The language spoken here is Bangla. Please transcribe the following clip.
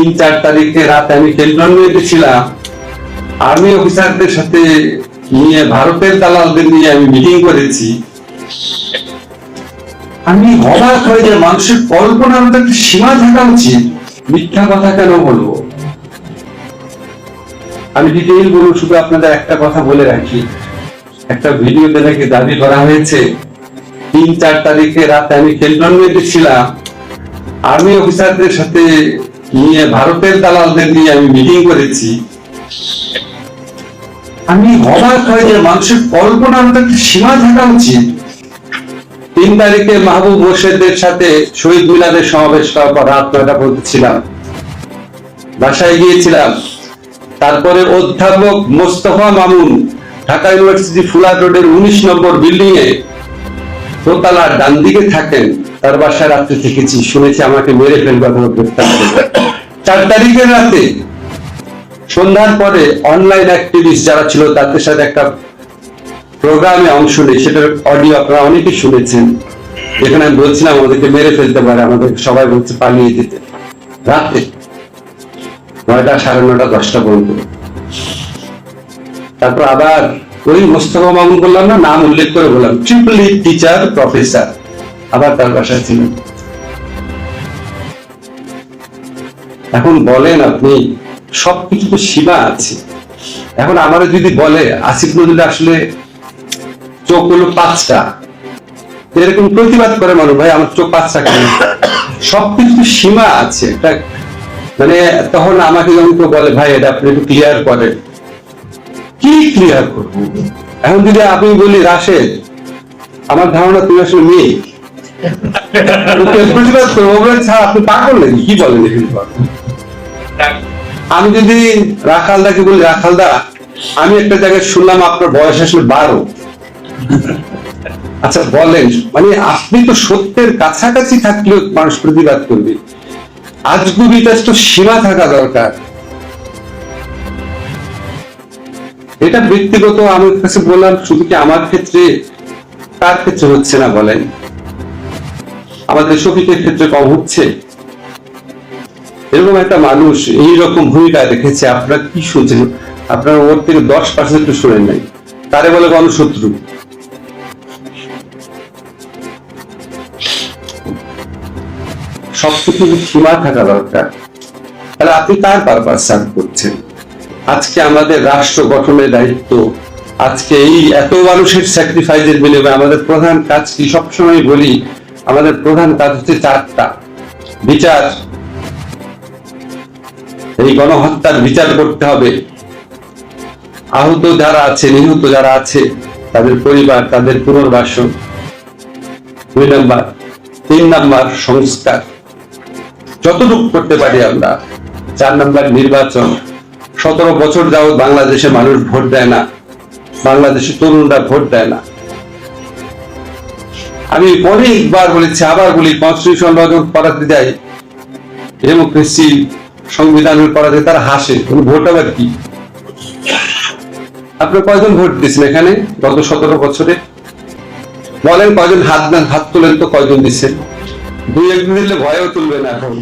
তিন, চার তারিখে রাতে আমি ক্যান্টনমেন্টে ছিলাম আর্মি অফিসারদের সাথে নিয়ে ভারতের দালালদের নিয়ে আমি মিটিং করেছি। আমি অবাক হয়ে যে মানুষের কল্পনার মধ্যে একটা সীমা থাকা উচিত। মিথ্যা কথা কেন বলব? আমি ডিটেইল বলব, শুধু আপনাদের একটা কথা বলে রাখি। একটা ভিডিওতে নাকি দাবি করা হয়েছে, তিন, চার তারিখে রাতে আমি ক্যান্টনমেন্টে ছিলাম আর্মি অফিসারদের সাথে নিয়ে ভারতের দালালদের নিয়ে আমি মিটিং করেছি। আমি অবাক হয়ে যে মানুষের কল্পনার একটা সীমা থাকা উচিত। তিন তারিখে মাহবুব মোর্শেদের সাথে শহীদ মিলাদের সমাবেশ করার পর রাত নয়টা পর্যন্ত বাসায় গিয়েছিলাম। তারপরে অধ্যাপক মোস্তফা মামুন ঢাকা ইউনিভার্সিটি ফুলার রোডের উনিশ নম্বর বিল্ডিং এ দোতলার ডান দিকে থাকেন, তার বাসায় রাত্রে থেকেছি, শুনেছি আমাকে মেরে ফেলবে অথবা গ্রেফতার করবে চার তারিখের রাতে সন্ধ্যার পরে অনলাইন অ্যাক্টিভিস্ট যারা ছিল, তাদের সাথে একটা প্রোগ্রামে অংশ নেই, সেটার অডিও আপনারা অনেকেই শুনেছেন। যেখানে আমি বলছিলাম, আমাদেরকে মেরে ফেলতে পারে আমাদের সবাই বলছে পালিয়ে দিতে রাতে নয়টা সাড়ে নয়টা, দশটা পর্যন্ত। তারপর আবার ওই মোস্তফা মামুন বললাম না, নাম উল্লেখ করে বললাম ট্রিপলি টিচার প্রফেসর আবার তার বাসায় ছিলেন। এখন বলেন আপনি, সবকিছু তো সীমা আছে। এখন আমার যদি বলে, আসিফ নজরুল আসলে চোখ হলো পাঁচটা। এরকম প্রতিবাদ করে মানুষ, ভাই, আমার চোখ পাঁচটা কেন? সবকিছু সীমা আছে। একটা মানে তখন আমাকে যখন কেউ বলে, ভাই, এটা আপনি একটু ক্লিয়ার করেন। কি ক্লিয়ার করব? এখন যদি আমি বলি রাশেদ আমার ধারণা তুমি আসলে মেয়ে। তোকে প্রতিবাদ করব। বলে, "স্যার, আপনি আমি যদি রাখালদাকে বলি রাখালদা আমি একটা জায়গায় শুনলাম আপনার বয়স আসলে বারো। আচ্ছা বলেন মানে আপনি তো সত্যের কাছাকাছি থাকলেও মানুষ প্রতিবাদ করবে। আজগুবিটার তো সীমা থাকা দরকার। এটা ব্যক্তিগত আমার কাছে বললাম শুধু কি আমার ক্ষেত্রে, তার ক্ষেত্রে হচ্ছে না বলেন। আমাদের শফিকের ক্ষেত্রে কম হচ্ছে। এরকম একটা মানুষ, এই রকম ভূমিকা রেখেছে আপনারা কি শুনছেন? আপনারা ওর থেকে দশ পার্সেন্ট শুনেন নাই। তারে বলে গণশত্রু। সবকিছু সীমা থাকা দরকার। তাহলে আপনি তার পারপাস সার্ভ করছেন। আজকে আমাদের রাষ্ট্র গঠনের দায়িত্ব। আজকে এই এত মানুষের স্যাক্রিফাইসের বিনিময়ে আমাদের প্রধান কাজ কি? সবসময় বলি, আমাদের প্রধান কাজ হচ্ছে চারটা বিচার। এই গণহত্যার বিচার করতে হবে। আহত যারা আছে, নিহত যারা আছে, তাদের পরিবার, তাদের পুনর্বাসন। দুই নাম্বার, তিন নাম্বার সংস্কার। যতটুকু করতে পারি আমরা, চার নাম্বার নির্বাচন। সতেরো বছর যাবৎ বাংলাদেশে মানুষ ভোট দেয় না। বাংলাদেশের তরুণরা ভোট দেয় না। আমি অনেকবার বলেছি, আবার বলি, কনস্টিটিউশন যখন করাতে যাই। ডেমোক্রেসি সংবিধানের করাতে তারা হাসে, কোনো ভোট আবার কি? আপনি কয়জন ভোট দিয়েছেন এখানে গত সতেরো বছরে? বলেন কয়জন হাত হাত তোলেন তো কয়জন দিচ্ছেন? দুই একদিন দিলে ভয়ও তুলবে না এখন।